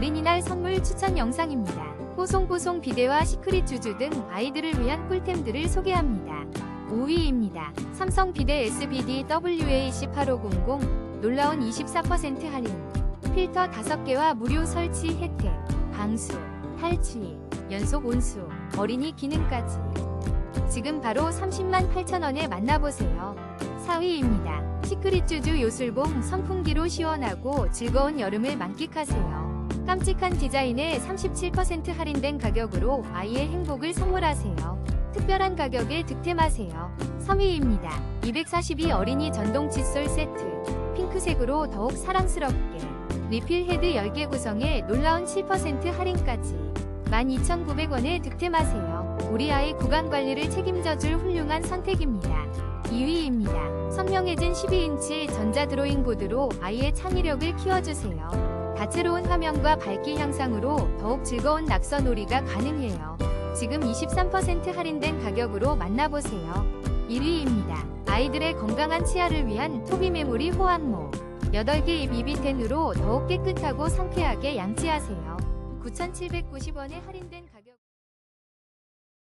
어린이날 선물 추천 영상입니다. 뽀송뽀송 비데와 시크릿 주주 등 아이들을 위한 꿀템들을 소개합니다. 5위입니다. 삼성 비데 SBD WAC8500 놀라운 24% 할인 필터 5개와 무료 설치 혜택 방수, 탈취, 연속 온수, 어린이 기능까지 지금 바로 30만 8천원에 만나보세요. 4위입니다. 시크릿 주주 요술봉 선풍기로 시원하고 즐거운 여름을 만끽하세요. 깜찍한 디자인에 37% 할인된 가격으로 아이의 행복을 선물하세요. 특별한 가격에 득템하세요. 3위입니다. 242 어린이 전동 칫솔 세트. 핑크색으로 더욱 사랑스럽게. 리필 헤드 10개 구성에 놀라운 7% 할인까지. 12,900원에 득템하세요. 우리 아이 구강 관리를 책임져줄 훌륭한 선택입니다. 2위입니다. 선명해진 12인치 전자 드로잉 보드로 아이의 창의력을 키워주세요. 다채로운 화면과 밝기 향상으로 더욱 즐거운 낙서놀이가 가능해요. 지금 23% 할인된 가격으로 만나보세요. 1위입니다. 아이들의 건강한 치아를 위한 토비 메모리 호환모. 8개 입 이비텐으로 더욱 깨끗하고 상쾌하게 양치하세요. 9,790원에 할인된 가격